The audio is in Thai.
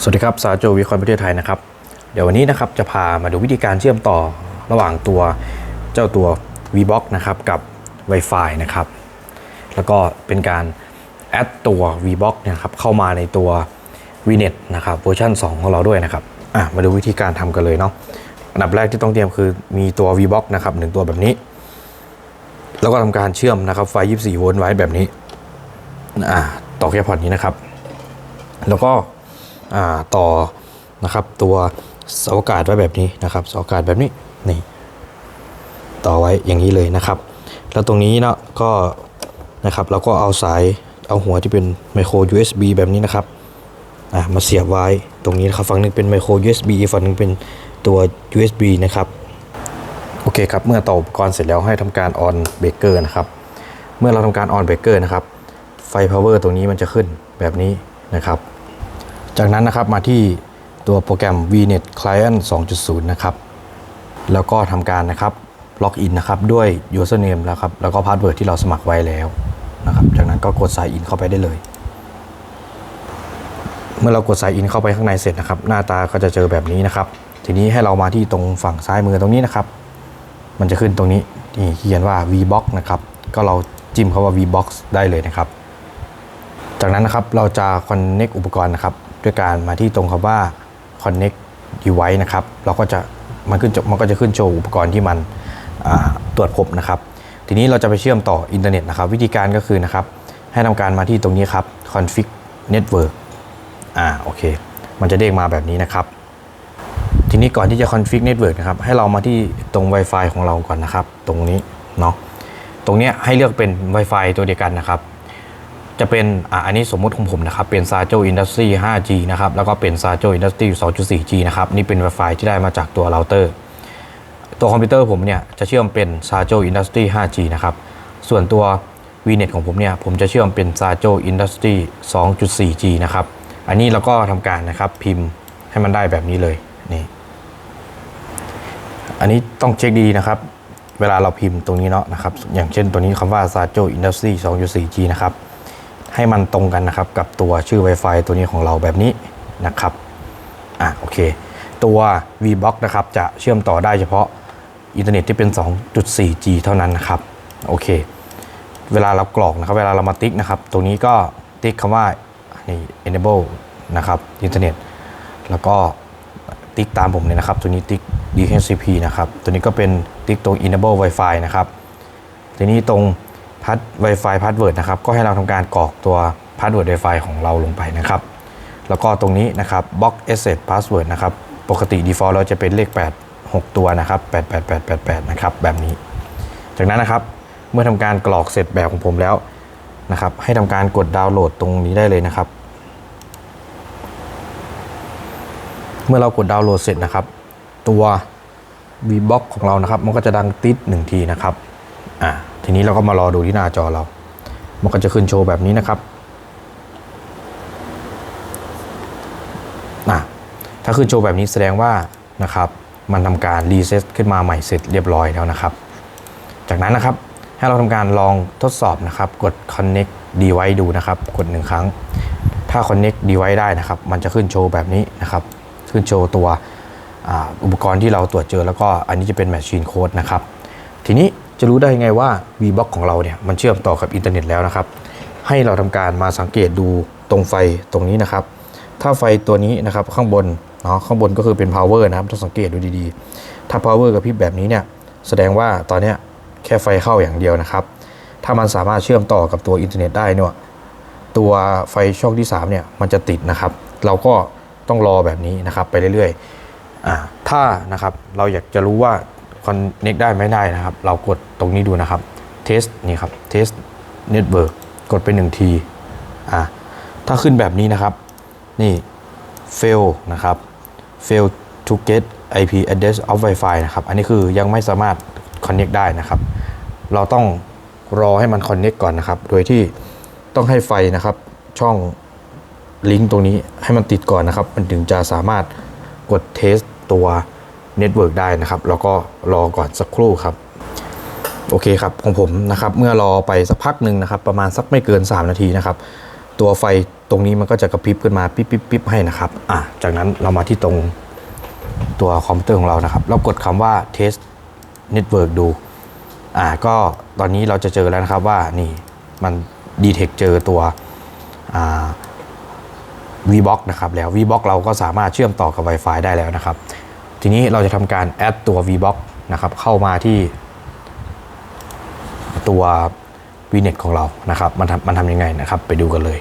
สวัสดีครับซาโจวิคอนประเทศไทยนะครับ เดี๋ยววันนี้นะครับจะพามาดูวิธีการเชื่อมต่อระหว่างตัวเจ้าตัว VBox นะครับกับ Wi-Fi นะครับ แล้วก็เป็นการแอดตัว VBox เนะครับเข้ามาในตัว VNet นะครับเวอร์ชัน2 ของเราด้วยนะครับอะมาดูวิธีการทำกันเลยเนาะอันดับแรกที่ต้องเตรียมคือมีตัว VBox นะครับหนึ่งตัวแบบนี้ แล้วก็ทำการเชื่อมนะครับไฟ 24 โวลต์ไว้แบบนี้อ่าต่อแค่พอร์ตนี้นะครับ แล้วก็ ต่อนะครับตัวเสาอากาศไว้แบบนี้นะครับเสาอากาศแบบนี้นี่ต่อไว้อย่างนี้เลยนะครับ แล้วตรงนี้เนาะก็นะครับเราก็เอาสายเอาหัวที่เป็นไมโคร USB แบบนี้นะครับอะมาเสียบไว้ตรงนี้นะครับฝั่งหนึงเป็นไมโคร USB อีฝั่งหนึงเป็นตัว USB นะครับโอเคครับเมื่อต่ออุปกรณ์เสร็จแล้วให้ทำการออนเบรกเกอร์นะครับเมื่อเราทำการออนเบรกเกอร์นะครับไฟ power ตรงนี้มันจะขึ้นแบบนี้นะครับ จากนั้นนะครับมาที่ตัวโปรแกรม VNet Client 2.0 นะครับ แล้วก็ทำการนะครับล็อกอินนะครับด้วย username แล้วครับ แล้วก็พาสเวิร์ดที่เราสมัครไว้แล้วนะครับ จากนั้นก็กด sign in เข้าไปได้เลย เมื่อเรากด sign in เข้าไปข้างในเสร็จนะครับ หน้าตาก็จะเจอแบบนี้นะครับ ทีนี้ให้เรามาที่ตรงฝั่งซ้ายมือตรงนี้นะครับ มันจะขึ้นตรงนี้นี่เขียนว่า VBox นะครับ ก็เราจิ้มคาว่า VBox ได้เลยนะครับ จากนั้นนะครับเราจะ connect อุปกรณ์นะครับ ด้วยการมาที่ตรงคำว่า connect device นะครับ เราก็จะมันขึ้นมันก็จะขึ้นโชว์อุปกรณ์ที่มันตรวจพบนะครับ ทีนี้เราจะไปเชื่อมต่ออินเทอร์เน็ตนะครับ วิธีการก็คือนะครับ ให้ทำการมาที่ตรงนี้ครับ config network อ่าโอเค มันจะเด้งมาแบบนี้นะครับ ทีนี้ก่อนที่จะ config network นะครับ ให้เรามาที่ตรง Wi-Fi ของเราก่อนนะครับ ตรงนี้เนาะตรงเนี้ยให้เลือกเป็น Wi-Fi ตัวเดียวกันนะครับ จะเป็นอะอันนี้สมมุติของผมนะครับเป็น s a j o Industry 5G นะครับแล้วก็เป็น s a j o Industry 2.4G นะครับนี่เป็น Wi-Fi ที่ได้มาจากตัวเราเตอร์ตัวคอมพิวเตอร์ผมเนี่ยจะเชื่อมเป็น s a j o Industry 5G นะครับส่วนตัว VNet ของผมเนี่ยผมจะเชื่อมเป็น s a j o Industry 2.4G นะครับอันนี้เราก็ทำการนะครับพิมพ์ให้มันได้แบบนี้เลยนี่อันนี้ต้องเช็คดีนะครับเวลาเราพิมพ์ตรงนี้เนาะนะครับอย่างเช่นตัวนี้คำว่า s a j o Industry 2.4G นะครับ ให้มันตรงกันนะครับกับตัวชื่อ Wi-Fi ตัวนี้ของเราแบบนี้นะครับอะโอเค ตัว VBox นะครับจะเชื่อมต่อได้เฉพาะอินเทอร์เน็ตที่เป็น 2.4G เท่านั้นนะครับโอเค เวลาเรากรอกนะครับเวลาเรามาติ๊กนะครับ ตรงนี้ก็ติ๊กคำว่านี่ enable นะครับอินเทอร์เน็ตแล้วก็ติ๊กตามผมเลยนะครับ ตัวนี้ติ๊ก DHCP นะครับ ตัวนี้ก็เป็นติ๊กตรง enable Wi-Fi นะครับ ทีนี้ตรง พัด Wi-Fi password นะครับ ก็ให้เราทำการกรอกตัว password Wi-Fi ของเราลงไปนะครับ แล้วก็ตรงนี้นะครับ box asset password นะครับ ปกติ default เราจะเป็นเลข 8 6 ตัวนะครับ 88888 นะครับ แบบนี้ จากนั้นนะครับ เมื่อทำการกรอกเสร็จแบบของผมแล้วนะครับ ให้ทำการกดดาวน์โหลดตรงนี้ได้เลยนะครับ เมื่อเรากดดาวน์โหลดเสร็จนะครับ ตัว VBox ของเรานะครับ มันก็จะดังติดหนึ่งทีนะครับ อ่าทีนี้เราก็มารอดูที่หน้าจอเรา มันก็จะขึ้นโชว์แบบนี้นะครับอะถ้าขึ้นโชว์แบบนี้แสดงว่านะครับมันทำการรีเซ็ตขึ้นมาใหม่เสร็จเรียบร้อยแล้วนะครับ จากนั้นนะครับให้เราทำการลองทดสอบนะครับ กด connect device ดูนะครับ กดหนึ่งครั้ง ถ้า connect device ได้นะครับ มันจะขึ้นโชว์แบบนี้นะครับ ขึ้นโชว์ตัวอ,อุปกรณ์ที่เราตรวจเจอแล้วก็อันนี้จะเป็น machine code นะครับ ทีนี้ จะรู้ได้ยังไงว่า VBox ของเราเนี่ยมันเชื่อมต่อกับอินเทอร์เน็ตแล้วนะครับ ให้เราทำการมาสังเกตดูตรงไฟตรงนี้นะครับ ถ้าไฟตัวนี้นะครับข้างบนเนาะข้างบนก็คือเป็น power นะครับต้องสังเกตดูดีๆ ถ้า power กับพริบแบบนี้เนี่ยแสดงว่าตอนนี้แค่ไฟเข้าอย่างเดียวนะครับ ถ้ามันสามารถเชื่อมต่อกับตัวอินเทอร์เน็ตได้เนี่ยตัวไฟช่องที่3เนี่ยมันจะติดนะครับ เราก็ต้องรอแบบนี้นะครับไปเรื่อยๆอถ้านะครับเราอยากจะรู้ว่า คอนเน็กได้ไม่ได้นะครับ เรากดตรงนี้ดูนะครับเทสนี่ครับเทสเน็ตเวิร์กกดไปหนึ่งทีอะถ้าขึ้นแบบนี้นะครับ นี่ fail นะครับ fail to get IP address of Wi-Fi นะครับ อันนี้คือยังไม่สามารถ connect ได้นะครับ เราต้องรอให้มัน connect ก่อนนะครับ โดยที่ต้องให้ไฟนะครับ ช่องลิงก์ตรงนี้ให้มันติดก่อนนะครับ มันถึงจะสามารถกดเทสตัว เน็ตเวิร์กได้นะครับ แล้วก็รอก่อนสักครู่ครับ โอเคครับของผมนะครับ เมื่อรอไปสักพักหนึ่งนะครับ ประมาณสักไม่เกิน 3 นาทีนะครับ ตัวไฟตรงนี้มันก็จะกระพริบขึ้นมาปิ๊บปิ๊บปิ๊บให้นะครับอะจากนั้นเรามาที่ตรงตัวคอมพิวเตอร์ของเรานะครับ เรากดคำว่า test network ดูอ่าก็ตอนนี้เราจะเจอแล้วนะครับว่านี่มัน detect เจอตัวอ่า VBox นะครับแล้ว VBox เราก็สามารถเชื่อมต่อกับ Wi-Fi ได้แล้วนะครับ ทีนี้เราจะทำการแอดตัว VBox นะครับ เข้ามาที่ตัว VNet ของเรานะครับ มันทำมันทำยังไงนะครับ ไปดูกันเลย